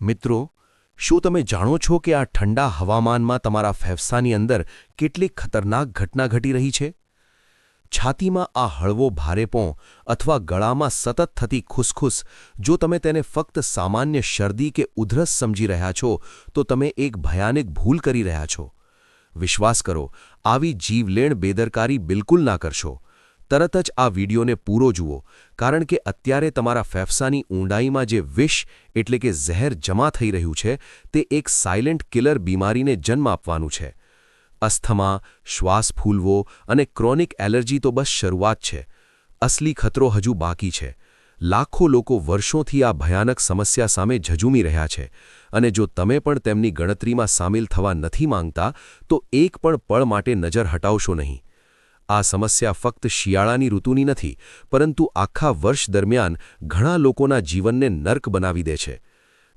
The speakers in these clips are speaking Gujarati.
મિત્રો, શું તમે જાણો છો કે આ ઠંડા હવામાનમાં તમારા ફેફસાની અંદર કેટલી ખતરનાક ઘટના ઘટી રહી છે? છાતીમાં આ હળવો ભારેપોં અથવા ગળામાં સતત થતી ખુસખુસ, જો તમે તેને ફક્ત સામાન્ય શરદી કે ઉધરસ સમજી રહ્યા છો, તો તમે એક ભયાનક ભૂલ કરી રહ્યા છો. વિશ્વાસ કરો, આવી જીવલેણ બેદરકારી બિલકુલ ના કરશો. તરત જ આ વિડીયોને પૂરો જુઓ, કારણ કે અત્યારે તમારા ફેફસાની ઊંડાઈમાં જે વિષ, એટલે કે ઝેર જમા થઈ રહ્યું છે, તે એક સાયલેન્ટ કિલર બીમારીને જન્મ આપવાનું છે. અસ્થમા, શ્વાસ ફૂલવો અને ક્રોનિક એલર્જી તો બસ શરૂઆત છે. અસલી ખતરો હજુ બાકી છે. લાખો લોકો વર્ષોથી આ ભયાનક સમસ્યા સામે ઝઝૂમી રહ્યા છે અને જો તમે પણ તેમની ગણતરીમાં સામેલ થવા નથી માંગતા, તો એક પણ પળ માટે નજર હટાવશો નહીં. આ સમસ્યા ફક્ત શિયાળાની ઋતુની નથી, પરંતુ આખા વર્ષ દરમિયાન ઘણા લોકોના જીવનને નર્ક બનાવી દે છે.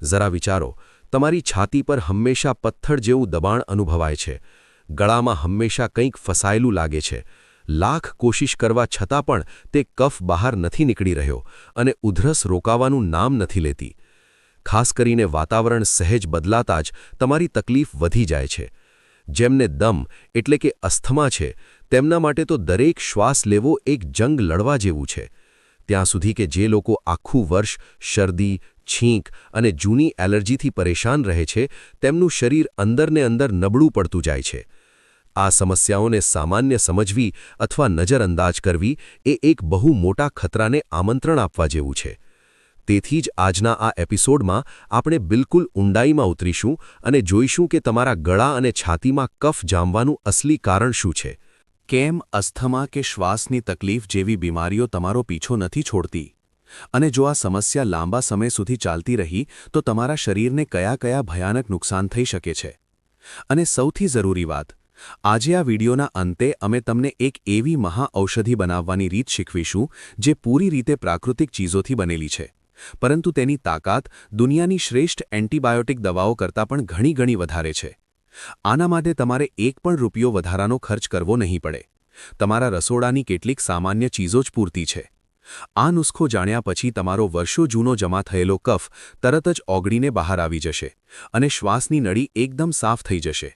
જરા વિચારો, તમારી છાતી પર હંમેશા પથ્થર જેવું દબાણ અનુભવાય છે. ગળામાં હંમેશા કંઈક ફસાયેલું લાગે છે. લાખ કોશિશ કરવા છતાં પણ તે કફ બહાર નથી નીકળી રહ્યો અને ઉધરસ રોકાવાનું નામ નથી લેતી. ખાસ કરીને વાતાવરણ સહેજ બદલાતા જ તમારી તકલીફ વધી જાય છે. જેમને દમ એટલે કે અસ્થમા છે તેમના માટે તો દરેક શ્વાસ લેવો એક જંગ લડવા જેવું છે. ત્યાં સુધી કે જે લોકો આખું વર્ષ શરદી, છીંક અને જૂની એલર્જીથી પરેશાન રહે છે, તેમનું શરીર અંદરને અંદર નબળું પડતું જાય છે. આ સમસ્યાઓને સામાન્ય સમજવી અથવા નજરઅંદાજ કરવી એ એક બહુ મોટા ખતરાને આમંત્રણ આપવા જેવું છે. તેથી જ આજના આ એપિસોડમાં આપણે બિલકુલ ઊંડાઈમાં ઉતરીશું અને જોઈશું કે તમારા ગળા અને છાતીમાં કફ જામવાનું અસલી કારણ શું છે. કેમ અસ્થમા કે શ્વાસની તકલીફ જેવી બીમારીઓ તમારો પીછો નથી છોડતી? અને જો આ સમસ્યા લાંબા સમય સુધી ચાલતી રહી, તો તમારા શરીરને કયા કયા ભયાનક નુકસાન થઈ શકે છે? અને સૌથી જરૂરી વાત, આજે આ વિડીયોના અંતે અમે તમને એક એવી મહાઔષધિ બનાવવાની રીત શીખવીશું, જે પૂરી રીતે પ્રાકૃતિક ચીજોથી બનેલી છે. પરંતુ તેની તાકાત દુનિયાની શ્રેષ્ઠ એન્ટીબાયોટિક દવાઓ કરતાં પણ ઘણી ઘણી વધારે છે. આના માટે તમારે એક પણ રૂપિયો વધારાનો ખર્ચ કરવો નહીં પડે. તમારા રસોડાની કેટલીક સામાન્ય ચીજો જ પૂરતી છે. આ નુસ્ખો જાણ્યા પછી તમારો વર્ષો જૂનો જમા થયેલો કફ તરત જ ઓગળીને બહાર આવી જશે અને શ્વાસની નળી એકદમ સાફ થઈ જશે.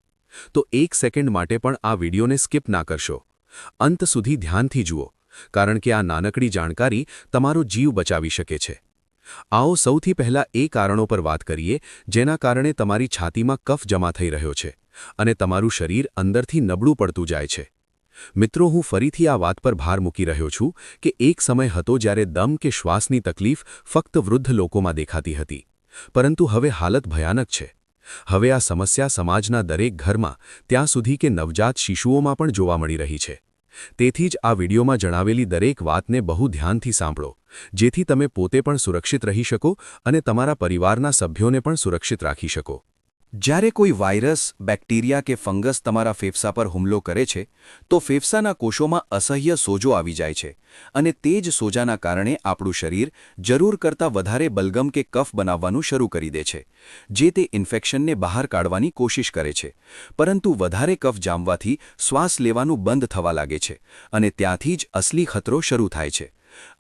તો એક સેકન્ડ માટે પણ આ વિડીયોને સ્કીપ ના કરશો. અંત સુધી ધ્યાનથી જુઓ, કારણ કે આ નાનકડી જાણકારી તમારો જીવ બચાવી શકે છે. આવો સૌથી પહેલા એ કારણો પર વાત કરીએ, જેના કારણે તમારી છાતીમાં કફ જમા થઈ રહ્યો છે અને તમારું શરીર અંદરથી નબળું પડતું જાય છે. મિત્રો, હું ફરીથી આ વાત પર ભાર મૂકી રહ્યો છું કે એક સમય હતો જ્યારે દમ કે શ્વાસની તકલીફ ફક્ત વૃદ્ધ લોકોમાં દેખાતી હતી. પરંતુ હવે હાલત ભયાનક છે. હવે આ સમસ્યા સમાજના દરેક ઘરમાં, ત્યાં સુધી કે નવજાત શિશુઓમાં પણ જોવા મળી રહી છે. તેથી જ આ વિડીયોમાં જણાવેલી દરેક વાતને બહુ ધ્યાનથી સાંભળો, જેથી તમે પોતે પણ સુરક્ષિત રહી શકો અને તમારા પરિવારના સભ્યોને પણ સુરક્ષિત રાખી શકો. જ્યારે કોઈ વાયરસ, બેક્ટેરિયા કે ફંગસ તમારા ફેફસા પર હુમલો કરે છે, તો ફેફસાના કોષોમાં અસહ્ય સોજો આવી જાય છે અને તે જ સોજાના કારણે આપણું શરીર જરૂર કરતાં વધારે બલગમ કે કફ બનાવવાનું શરૂ કરી દે છે, જે તે ઇન્ફેક્શનને બહાર કાઢવાની કોશિશ કરે છે. પરંતુ વધારે કફ જામવાથી શ્વાસ લેવાનું બંધ થવા લાગે છે અને ત્યાંથી જ અસલી ખતરો શરૂ થાય છે.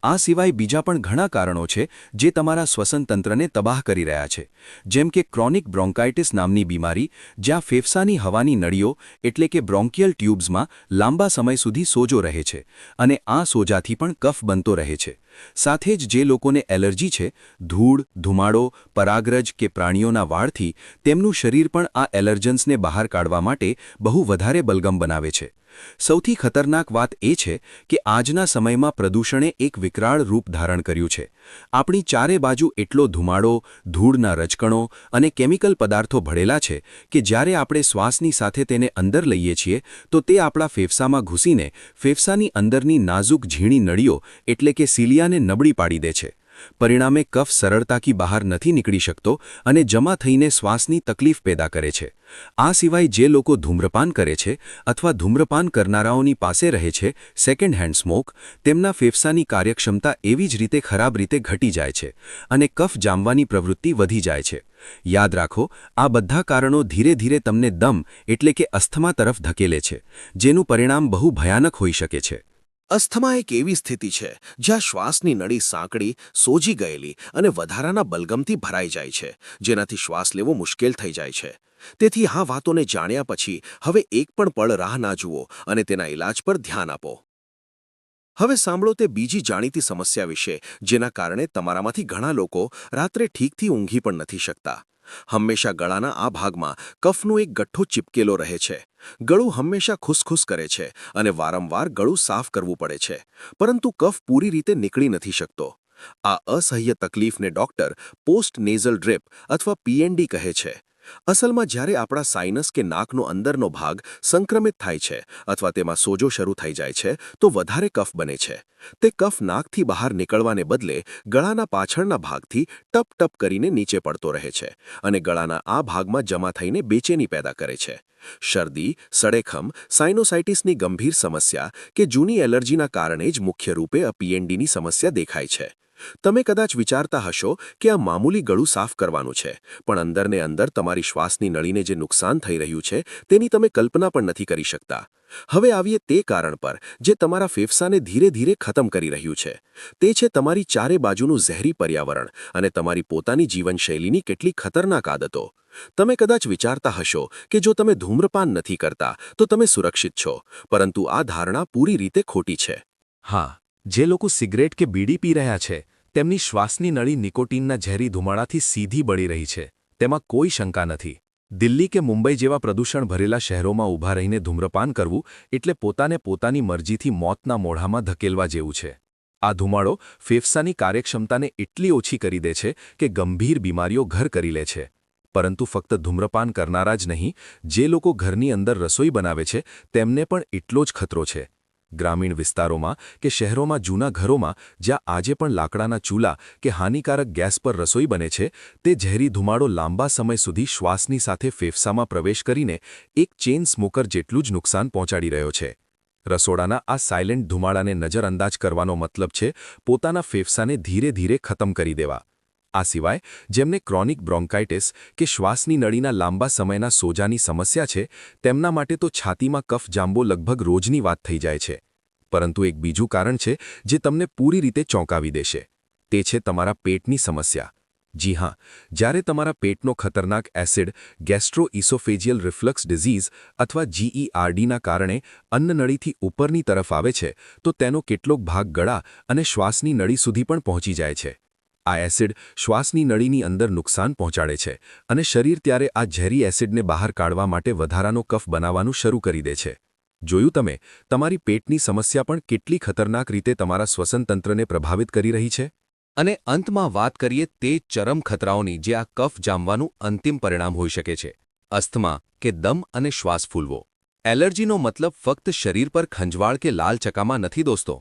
આ સિવાય બીજા પણ ઘણા કારણો છે જે તમારા શ્વસનતંત્રને તબાહ કરી રહ્યા છે. જેમ કે ક્રોનિક બ્રોન્કાઇટિસ નામની બીમારી, જ્યાં ફેફસાની હવાની નળીઓ એટલે કે બ્રોન્કિયલ ટ્યુબ્સમાં લાંબા સમય સુધી સોજો રહે છે અને આ સોજાથી પણ કફ બનતો રહે છે. સાથે જ જે લોકોને એલર્જી છે, ધૂળ, ધુમાડો, પરાગરજ કે પ્રાણીઓના વાળથી, તેમનું શરીર પણ આ એલર્જન્સને બહાર કાઢવા માટે બહુ વધારે બલગમ બનાવે છે. સૌથી ખતરનાક વાત એ છે કે આજના સમયમાં પ્રદૂષણે એક વિકરાળ રૂપ ધારણ કર્યું છે. આપણી ચારે બાજુ એટલો ધુમાડો, ધૂળના રજકણો અને કેમિકલ પદાર્થો ભળેલા છે કે જ્યારે આપણે શ્વાસની સાથે તેને અંદર લઈએ છીએ, તો તે આપણા ફેફસામાં ઘૂસીને ફેફસાની અંદરની નાજુક ઝીણી નળીઓ એટલે કે સિલિયાને નબળી પાડી દે છે. પરિણામે કફ સરળતાથી બહાર નથી નીકળી શકતો અને જમા થઈને શ્વાસની તકલીફ પેદા કરે છે. આ સિવાય જે લોકો ધૂમ્રપાન કરે છે અથવા ધૂમ્રપાન કરનારાઓની પાસે રહે છે સેકન્ડ હેન્ડ સ્મોક તેમના ફેફસાની કાર્યક્ષમતા એવી જ રીતે ખરાબ રીતે ઘટી જાય છે અને કફ જામવાની પ્રવૃત્તિ વધી જાય છે. યાદ રાખો, આ બધા કારણો ધીરે ધીરે તમને દમ એટલે કે અસ્થમા તરફ ધકેલે છે, જેનું પરિણામ બહુ ભયાનક હોઈ શકે છે. અસ્થમા એક એવી સ્થિતિ છે, જ્યાં શ્વાસની નળી સાંકડી, સોજી ગયેલી અને વધારાના બલગમથી ભરાઈ જાય છે, જેનાથી શ્વાસ લેવો મુશ્કેલ થઈ જાય છે. તેથી આ વાતોને જાણ્યા પછી હવે એક પણ પળ રાહ ના જુઓ અને તેના ઇલાજ પર ધ્યાન આપો. હવે સાંભળો તે બીજી જાણીતી સમસ્યા વિશે, જેના કારણે તમારામાંથી ઘણા લોકો રાત્રે ઠીકથી ઊંઘી પણ નથી શકતા. હંમેશા ગળાના આ ભાગમાં કફનો એક ગઠ્ઠો ચીપકેલો રહે છે. ગળું હંમેશા ખુસખુસ કરે છે અને વારંવાર ગળું સાફ કરવું પડે છે. પરંતુ કફ પૂરી રીતે નીકળી નથી શકતો. આ અસહ્ય તકલીફને ડોક્ટર પોસ્ટ નેઝલ ડ્રીપ અથવા પીએનડી કહે છે. અસલમાં જ્યારે આપણા સાઇનસ કે નાકનો અંદરનો ભાગ સંક્રમિત થાય છે અથવા તેમાં સોજો શરૂ થઈ જાય છે, તો વધારે કફ બને છે. તે કફ નાકથી બહાર નીકળવાને બદલે ગળાના પાછળના ભાગથી ટપ ટપ કરીને નીચે પડતો રહે છે અને ગળાના આ ભાગમાં જમા થઈને બેચેની પેદા કરે છે. શરદી, સડેખમ, સાઇનોસાઇટિસની ગંભીર સમસ્યા કે જૂની એલર્જીના કારણે જ મુખ્ય રૂપે પીએનડીની સમસ્યા દેખાય છે. તમે કદાચ વિચારતા હશો કે આ મામૂલી ગળું સાફ કરવાનું છે, પણ અંદરને અંદર તમારી શ્વાસની નળીને જે નુકસાન થઈ રહ્યું છે, તેની તમે કલ્પના પણ નથી કરી શકતા. હવે આવીએ તે કારણ પર, જે તમારા ફેફસાને ધીરે ધીરે ખતમ કરી રહ્યું છે. તે છે તમારી ચારે બાજુનું ઝેરી પર્યાવરણ અને તમારી પોતાની જીવનશૈલીની કેટલી ખતરનાક આદતો. તમે કદાચ વિચારતા હશો કે જો તમે ધૂમ્રપાન નથી કરતા, તો તમે સુરક્ષિત છો, પરંતુ આ ધારણા પૂરી રીતે ખોટી છે. હા જે લોકો સિગરેટ કે બીડી પી રહ્યા છે, તેમની શ્વાસની નળી નિકોટીનના ઝેરી ધુમાડાથી સીધી બળી રહી છે. તેમાં કોઈ શંકા નથી. દિલ્હી કે મુંબઈ જેવા પ્રદૂષણ ભરેલા શહેરોમાં ઊભા રહીને ધૂમ્રપાન કરવું એટલે પોતાને પોતાની મરજીથી મોતના મોઢામાં ધકેલવા જેવું છે. આ ધુમાડો ફેફસાની કાર્યક્ષમતાને એટલી ઓછી કરી દે છે કે ગંભીર બીમારીઓ ઘર કરી લે છે. પરંતુ ફક્ત ધૂમ્રપાન કરનારા જ નહીં, જે લોકો ઘરની અંદર રસોઈ બનાવે છે, તેમને પણ એટલો જ ખતરો છે. ગ્રામીણ વિસ્તારોમાં કે શહેરોમાં જૂના ઘરોમાં જ્યાં આજે પણ લાકડાના ચૂલા કે હાનિકારક ગેસ પર રસોઈ બને છે, તે ઝેરી ધુમાડો લાંબા સમય સુધી શ્વાસની સાથે ફેફસામાં પ્રવેશ કરીને એક ચેન સ્મોકર જેટલું જ નુકસાન પહોંચાડી રહ્યો છે. રસોડાના આ સાયલેન્ટ ધુમાડાને નજરઅંદાજ કરવાનો મતલબ છે, પોતાના ફેફસાને ધીરે ધીરે ખતમ કરી દેવા. આ સિવાય, જેમને ક્રોનિક બ્રોન્કાઇટિસ કે શ્વાસની નળીના લાંબા સમયના સોજાની સમસ્યા છે, તેમના માટે તો છાતીમાં કફ જાંબો લગભગ રોજની વાત થઈ જાય છે. પરંતુ એક બીજું કારણ છે, જે તમને પૂરી રીતે ચોંકાવી દેશે. તે છે તમારા પેટની સમસ્યા. જી હા, જ્યારે તમારા પેટનો ખતરનાક એસિડ, ગેસ્ટ્રોઇસોફેજિયલ રિફ્લક્સ ડિઝીઝ અથવા જીઈઆરડીના કારણે અન્નનળીથી ઉપરની તરફ આવે છે, તો તેનો કેટલોક ભાગ ગળા અને શ્વાસની નળી સુધી પણ પહોંચી જાય છે. આ એસિડ શ્વાસની નળીની અંદર નુકસાન પહોંચાડે છે અને શરીર ત્યારે આ ઝેરી એસિડને બહાર કાઢવા માટે વધારાનો કફ બનાવવાનું શરૂ કરી દે છે. જોયું તમે, તમારી પેટની સમસ્યા પણ કેટલી ખતરનાક રીતે તમારા શ્વસનતંત્રને પ્રભાવિત કરી રહી છે? અને અંતમાં વાત કરીએ તે ચરમ ખતરાઓની જે આ કફ જામવાનું અંતિમ પરિણામ હોઈ શકે છે, અસ્થમા કે દમ અને શ્વાસ ફૂલવો. એલર્જીનો મતલબ ફક્ત શરીર પર ખંજવાળ કે લાલ ચકામાં નથી દોસ્તો.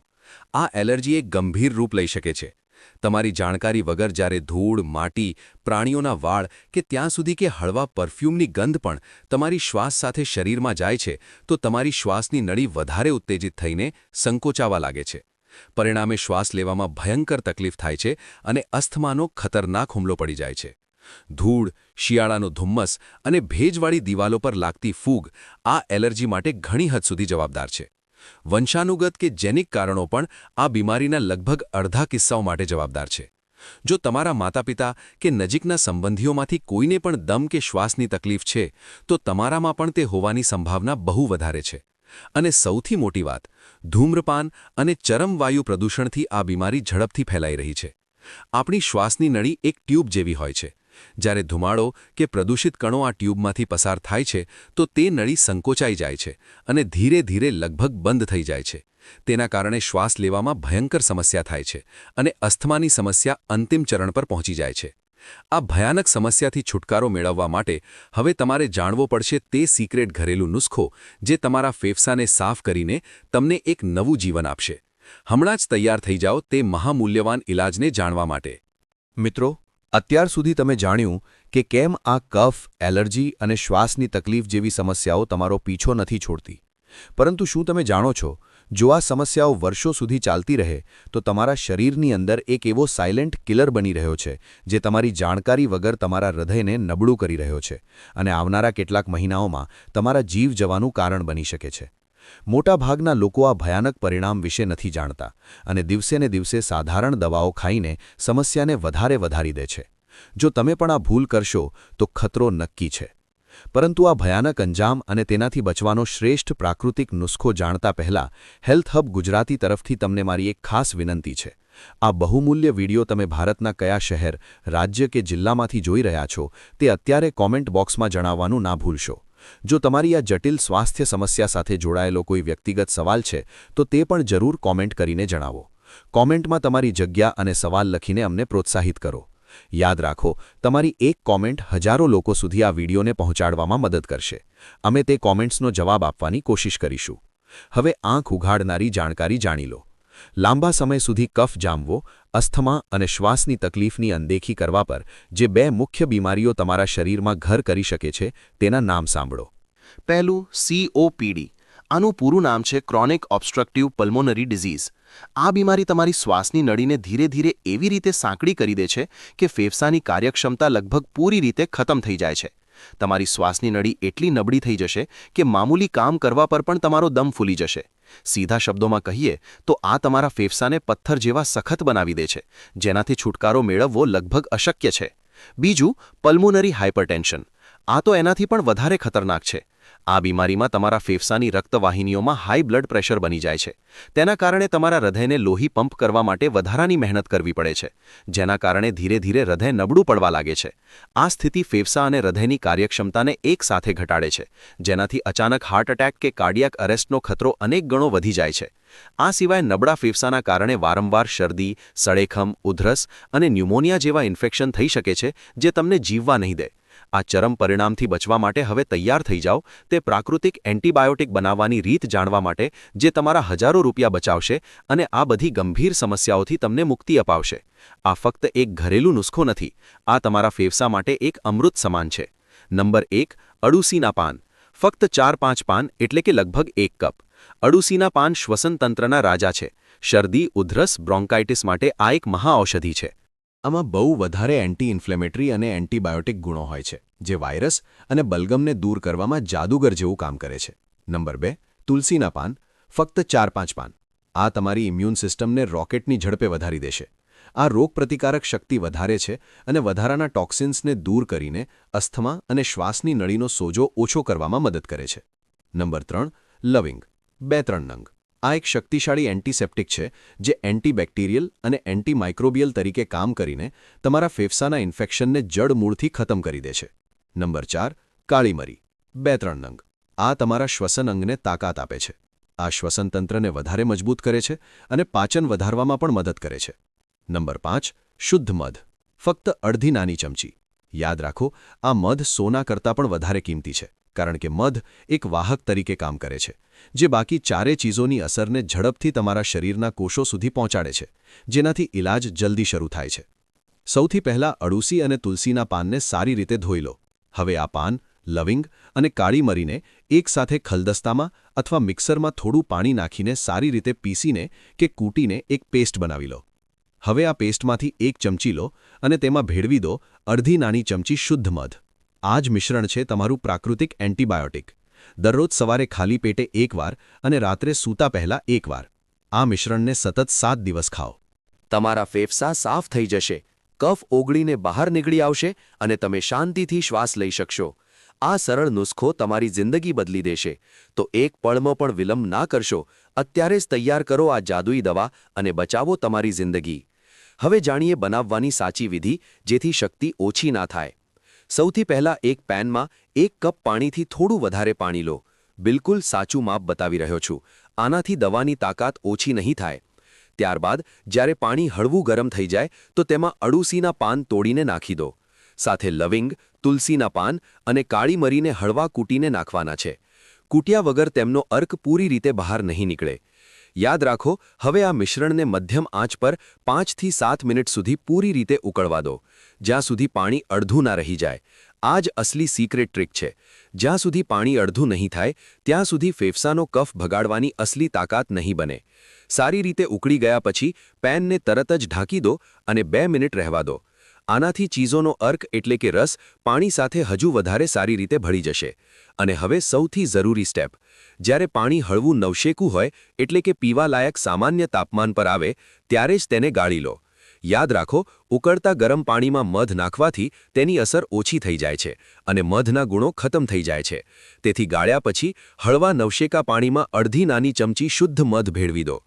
આ એલર્જી એક ગંભીર રૂપ લઈ શકે છે. તમારી જાણકારી વગર જ્યારે ધૂળ, માટી, પ્રાણીઓના વાળ કે ત્યાં સુધી કે હળવા પરફ્યુમની ગંધ પણ તમારી શ્વાસ સાથે શરીરમાં જાય છે, તો તમારી શ્વાસની નળી વધારે ઉત્તેજિત થઈને સંકોચાવા લાગે છે. પરિણામે શ્વાસ લેવામાં ભયંકર તકલીફ થાય છે અને અસ્થમાનો ખતરનાક હુમલો પડી જાય છે. ધૂળ, શિયાળાનો ધુમ્મસ અને ભેજવાળી દિવાલો પર લાગતી ફૂગ આ એલર્જી માટે ઘણી હદ સુધી જવાબદાર છે. વંશાનુગત કે જેનિક કારણો પણ આ બીમારીના લગભગ અડધા કિસ્સાઓ માટે જવાબદાર છે. જો તમારા માતાપિતા કે નજીકના સંબંધીઓમાંથી કોઈને પણ દમ કે શ્વાસની તકલીફ છે, તો તમારામાં પણ તે હોવાની સંભાવના બહુ વધારે છે. અને સૌથી મોટી વાત, ધૂમ્રપાન અને ચરમવાયુ પ્રદૂષણથી આ બીમારી ઝડપથી ફેલાઈ રહી છે. આપણી શ્વાસની નળી એક ટ્યુબ જેવી હોય છે. જ્યારે ધુમાડો કે પ્રદૂષિત કણો આ ટ્યુબમાંથી પસાર થાય છે, તો તે નળી સંકોચાઈ જાય છે અને ધીરે ધીરે લગભગ બંધ થઈ જાય છે. તેના કારણે શ્વાસ લેવામાં ભયંકર સમસ્યા થાય છે અને અસ્થમાની સમસ્યા અંતિમ ચરણ પર પહોંચી જાય છે. આ ભયાનક સમસ્યાથી છુટકારો મેળવવા માટે હવે તમારે જાણવો પડશે તે સિક્રેટ ઘરેલું નુસ્ખો જે તમારા ફેફસાને સાફ કરીને તમને એક નવું જીવન આપશે. હમણાં જ તૈયાર થઈ જાઓ તે મહામૂલ્યવાન ઇલાજને જાણવા માટે. મિત્રો અત્યાર સુધી તમે જાણ્યું કે કેમ આ કફ, એલર્જી અને શ્વાસની તકલીફ જેવી સમસ્યાઓ તમારો પીછો નથી છોડતી. પરંતુ શું તમે જાણો છો, જો આ સમસ્યાઓ વર્ષો સુધી ચાલતી રહે, તો તમારા શરીરની અંદર એક એવો સાયલેન્ટ કિલર બની રહ્યો છે, જે તમારી જાણકારી વગર તમારા હૃદયને નબળું કરી રહ્યો છે અને આવનારા કેટલાક મહિનાઓમાં તમારા જીવ જવાનું કારણ બની શકે છે. મોટાભાગના લોકો આ ભયાનક પરિણામ વિશે નથી જાણતા અને દિવસેને દિવસે સાધારણ દવાઓ ખાઈને સમસ્યાને વધારે વધારી દે છે. જો તમે પણ આ ભૂલ કરશો, તો ખતરો નક્કી છે. પરંતુ આ ભયાનક અંજામ અને તેનાથી બચવાનો શ્રેષ્ઠ પ્રાકૃતિક નુસ્ખો જાણતા પહેલા હેલ્થ હબ ગુજરાતી તરફથી તમને મારી એક ખાસ વિનંતી છે. આ બહુમૂલ્ય વિડિયો તમે ભારતના કયા શહેર, રાજ્ય કે જિલ્લામાંથી જોઈ રહ્યા છો તે અત્યારે કોમેન્ટ બોક્સમાં જણાવવાનું ના ભૂલશો. જો તમારી આ જટિલ સ્વાસ્થ્ય સમસ્યા સાથે જોડાયેલો કોઈ વ્યક્તિગત સવાલ છે, તો તે પણ જરૂર કોમેન્ટ કરીને જણાવો. કોમેન્ટમાં તમારી જગ્યા અને સવાલ લખીને અમને પ્રોત્સાહિત કરો. યાદ રાખો, તમારી એક કોમેન્ટ હજારો લોકો સુધી આ વિડીયોને પહોંચાડવામાં મદદ કરશે. અમે તે કોમેન્ટ્સનો જવાબ આપવાની કોશિશ કરીશું. હવે આંખ ઉઘાડનારી જાણકારી જાણી લો. લાંબા સમય સુધી કફ જામવો, અસ્થમા અને શ્વાસની તકલીફની અનદેખી કરવા પર જે બે મુખ્ય બીમારીઓ તમારા શરીરમાં ઘર કરી શકે છે, તેના નામ સાંભળો. પહેલું સીઓપીડી આનું પૂરું નામ છે ક્રોનિક ઓબ્સ્ટ્રક્ટિવ પલ્મોનરી ડિઝીઝ આ બીમારી તમારી શ્વાસની નળીને ધીરે ધીરે એવી રીતે સાંકડી કરી દે છે કે ફેફસાની કાર્યક્ષમતા લગભગ પૂરી રીતે ખતમ થઈ જાય છે. તમારી શ્વાસની નળી એટલી નબળી થઈ જશે કે મામૂલી કામ કરવા પર પણ તમારો દમ ફૂલી જશે. સીધા શબ્દોમાં કહીએ તો આ તમારા ફેફસાને પથ્થર જેવા સખત બનાવી દે છે, જેનાથી છુટકારો મેળવવો લગભગ અશક્ય છે. બીજું, પલ્મોનરી હાઇપરટેન્શન આ તો એનાથી પણ વધારે ખતરનાક છે. આ બીમારીમાં તમારા ફેફસાની રક્તવાહિનીઓમાં હાઈ બ્લડ પ્રેશર બની જાય છે. તેના કારણે તમારા હૃદયને લોહી પંપ કરવા માટે વધારાની મહેનત કરવી પડે છે, જેના કારણે ધીરે ધીરે હૃદય નબળું પડવા લાગે છે. આ સ્થિતિ ફેફસા અને હૃદયની કાર્યક્ષમતાને એકસાથે ઘટાડે છે, જેનાથી અચાનક હાર્ટ એટેક કે કાર્ડિયાક અરેસ્ટનો ખતરો અનેક ગણો વધી જાય છે. આ સિવાય નબળા ફેફસાના કારણે વારંવાર શરદી સળેખમ ઉધરસ અને ન્યુમોનિયા જેવા ઇન્ફેક્શન થઈ શકે છે, જે તમને જીવવા નહીં દે. આ ચરમ પરિણામથી બચવા માટે હવે તૈયાર થઈ જાઓ. તે પ્રાકૃતિક એન્ટીબાયોટિક બનાવવાની રીત જાણવા માટે, જે તમારા હજારો રૂપિયા બચાવશે અને આ બધી ગંભીર સમસ્યાઓથી તમને મુક્તિ અપાવશે. આ ફક્ત એક ઘરેલું નુસ્ખો નથી, આ તમારા ફેફસા માટે એક અમૃત સમાન છે. નંબર એક અડુસીના પાન. ફક્ત ચાર પાંચ પાન એટલે કે લગભગ એક કપ. અડુસીના પાન શ્વસનતંત્રના રાજા છે. શરદી, ઉધરસ, બ્રોન્કાઇટિસ માટે આ એક મહાઔષધિ છે. આમાં બહુ વધારે એન્ટી ઇન્ફ્લેમેટરી અને એન્ટીબાયોટિક ગુણો હોય છે, જે વાયરસ અને બલગમને દૂર કરવામાં જાદુગર જેવું કામ કરે છે. નંબર બે, તુલસીના પાન, ફક્ત ચાર પાંચ પાન. આ તમારી ઇમ્યુન સિસ્ટમને રોકેટની ઝડપે વધારી દેશે. આ રોગપ્રતિકારક શક્તિ વધારે છે અને વધારાના ટોક્સિન્સને દૂર કરીને અસ્થમા અને શ્વાસની નળીનો સોજો ઓછો કરવામાં મદદ કરે છે. નંબર ત્રણ, લવિંગ. બે ત્રણ નંગ. આ એક શક્તિશાળી એન્ટિસેપ્ટિક છે, જે એન્ટીબેક્ટેરિયલ અને એન્ટીમાઇક્રોબિયલ તરીકે કામ કરીને તમારા ફેફસાના ઇન્ફેક્શનને જડમૂળથી ખતમ કરી દે છે. નંબર ચાર કાળી મરી બે ત્રણ નંગ. આ તમારા શ્વસન અંગને તાકાત આપે છે. આ શ્વસનતંત્રને વધારે મજબૂત કરે છે અને પાચન વધારવામાં પણ મદદ કરે છે. નંબર પાંચ, શુદ્ધ મધ. ફક્ત અડધી નાની ચમચી. યાદ રાખો, આ મધ સોના કરતાં પણ વધારે કિંમતી છે. કારણ કે મધ એક વાહક તરીકે કામ કરે છે, જે બાકી ચારે ચીજોની અસરને ઝડપથી તમારા શરીરના કોષો સુધી પહોંચાડે છે, જેનાથી ઇલાજ જલ્દી શરૂ થાય છે. સૌથી પહેલાં અડુસી અને તુલસીના પાનને સારી રીતે ધોઈ લો. હવે આ પાન, લવિંગ અને કાળી મરીને એકસાથે ખલદસ્તામાં અથવા મિક્સરમાં થોડું પાણી નાખીને સારી રીતે પીસીને કે કૂટીને એક પેસ્ટ બનાવી લો. હવે આ પેસ્ટમાંથી એક ચમચી લો અને તેમાં ભેળવી દો અડધી નાની ચમચી શુદ્ધ મધ. આ જ મિશ્રણ છે તમારું પ્રાકૃતિક એન્ટીબાયોટિક. દરરોજ સવારે ખાલી પેટે એકવાર અને રાત્રે સૂતા પહેલા એકવાર. આ મિશ્રણને સતત સાત દિવસ ખાઓ. તમારા ફેફસા સાફ થઈ જશે, કફ ઓગળીને બહાર નીકળી આવશે અને તમે શાંતિથી શ્વાસ લઈ શકશો. આ સરળ નુસ્ખો તમારી જિંદગી બદલી દેશે. તો એક પળમાં પણ વિલંબ ના કરશો, અત્યારે જ તૈયાર કરો આ જાદુઈ દવા અને બચાવો તમારી જિંદગી. હવે જાણીએ બનાવવાની સાચી વિધિ જેથી શક્તિ ઓછી ના થાય. સૌથી પહેલાં એક પેનમાં એક કપ પાણીથી થોડું વધારે પાણી લો. બિલકુલ સાચું માપ બતાવી રહ્યો છું. આનાથી દવાની તાકાત ઓછી નહીં થાય. ત્યારબાદ, જ્યારે પાણી હળવું ગરમ થઈ જાય, તો તેમાં અડુસીના પાન તોડીને નાખી દો. સાથે લવિંગ, તુલસીના પાન અને કાળી મરીને હળવા કૂટીને નાખવાના છે. કૂટ્યા વગર તેમનો અર્ક પૂરી રીતે બહાર નહીં નીકળે. યાદ રાખો, હવે આ મિશ્રણને મધ્યમ આંચ પર પાંચથી સાત મિનિટ સુધી પૂરી રીતે ઉકળવા દો, જ્યાં સુધી પાણી અડધું ના રહી જાય. આ જ અસલી સિક્રેટ ટ્રીક છે. જ્યાં સુધી પાણી અડધું નહીં થાય, ત્યાં સુધી ફેફસાનો કફ ભગાડવાની અસલી તાકાત નહીં બને. સારી રીતે ઉકળી ગયા પછી પેનને તરત જ ઢાંકી દો અને બે મિનિટ રહેવા દો. આનાથી ચીઝોનો અર્ક એટલે કે રસ પાણી સાથે હજુ વધારે સારી રીતે ભળી જશે. અને હવે સૌથી જરૂરી સ્ટેપ જ્યારે પાણી હળવું નવશેકું હોય, એટલે કે પીવાલાયક સામાન્ય તાપમાન પર આવે, ત્યારે જ તેને ગાળી લો. યાદ રાખો, ઉકળતા ગરમ પાણીમાં મધ નાખવાથી તેની અસર ઓછી થઈ જાય છે અને મધના ગુણો ખતમ થઈ જાય છે. તેથી ગાળ્યા પછી હળવા નવશેકા પાણીમાં અડધી નાની ચમચી શુદ્ધ મધ ભેળવી દો.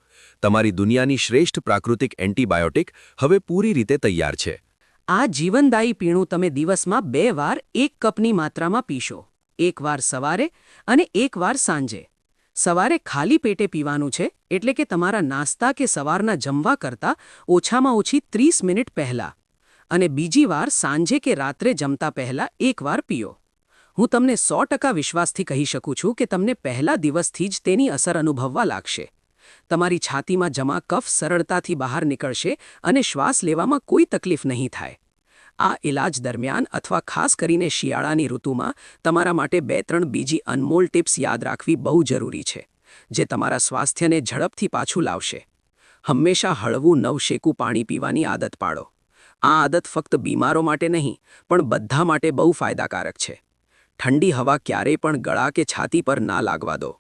તમારી દુનિયાની શ્રેષ્ઠ પ્રાકૃતિક એન્ટીબાયોટિક હવે પૂરી રીતે તૈયાર છે. આ જીવનદાયી પીણું તમે દિવસમાં બે વાર એક કપની માત્રામાં પીશો. એકવાર સવારે અને એકવાર સાંજે. સવારે ખાલી પેટે પીવાનું છે એટલે કે તમારા નાસ્તા કે સવારના જમવા કરતાં ઓછામાં ઓછી ત્રીસ મિનિટ પહેલાં. અને બીજી વાર સાંજે કે રાત્રે જમતા પહેલાં એકવાર પીઓ. હું તમને સો ટકા વિશ્વાસથી કહી શકું છું કે તમને પહેલા દિવસથી જ તેની અસર અનુભવવા લાગશે. તમારી છાતીમાં જમા કફ સરળતાથી બહાર નીકળશે અને શ્વાસ લેવામાં કોઈ તકલીફ નહીં થાય. આ ઇલાજ દરમિયાન અથવા ખાસ કરીને શિયાળાની ઋતુમાં તમારા માટે બે ત્રણ બીજી અનમોલ ટિપ્સ યાદ રાખવી બહુ જરૂરી છે, જે તમારા સ્વાસ્થ્યને ઝડપથી પાછું લાવશે. હંમેશા હળવું નવશેકું પાણી પીવાની આદત પાડો. આ આદત ફક્ત બીમારો માટે નહીં, પણ બધા માટે બહુ ફાયદાકારક છે. ઠંડી હવા ક્યારેય પણ ગળા કે છાતી પર ના લાગવા દો.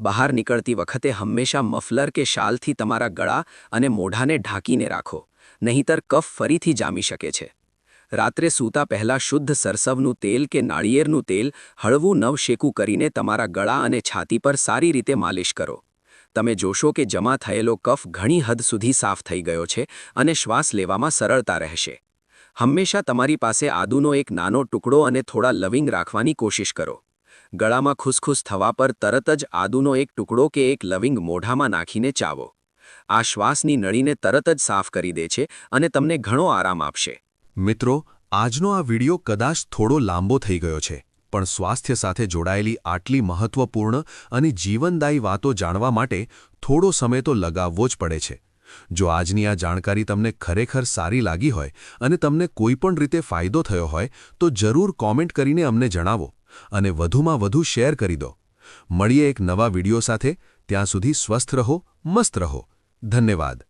બહાર નીકળતી વખતે હંમેશા મફલર કે શાલથી તમારા ગળા અને મોઢાને ઢાંકીને રાખો, નહીંતર કફ ફરીથી જામી શકે છે. રાત્રે સૂતા પહેલાં શુદ્ધ સરસવનું તેલ કે નાળિયેરનું તેલ, હળવું નવશેકું કરીને તમારા ગળા અને છાતી પર સારી રીતે માલિશ કરો. તમે જોશો કે જમા થયેલો કફ ઘણી હદ સુધી સાફ થઈ ગયો છે અને શ્વાસ લેવામાં સરળતા રહેશે. હંમેશા તમારી પાસે આદુનો એક નાનો ટુકડો અને થોડા લવિંગ રાખવાની કોશિશ કરો. ગળામાં ખુસખુસ થવા પર તરત જ આદુનો એક ટુકડો કે એક લવિંગ મોઢામાં નાખીને ચાવો. આ શ્વાસની નળીને તરત જ સાફ કરી દે છે અને તમને ઘણો આરામ આપશે. મિત્રો, આજનો આ વિડિયો કદાચ થોડો લાંબો થઈ ગયો છે, પણ સ્વાસ્થ્ય સાથે જોડાયેલી આટલી મહત્વપૂર્ણ અને જીવનદાયી વાતો જાણવા માટે થોડો સમય તો લગાવવો જ પડે છે. જો આજની આ જાણકારી તમને ખરેખર સારી લાગી હોય અને તમને કોઈપણ રીતે ફાયદો થયો હોય, તો જરૂર કોમેન્ટ કરીને અમને જણાવો અને વધુમાં વધુ શેર કરી દો. મળીએ એક નવા વિડિયો સાથે, ત્યાં સુધી સ્વસ્થ રહો, મસ્ત રહો. ધન્યવાદ.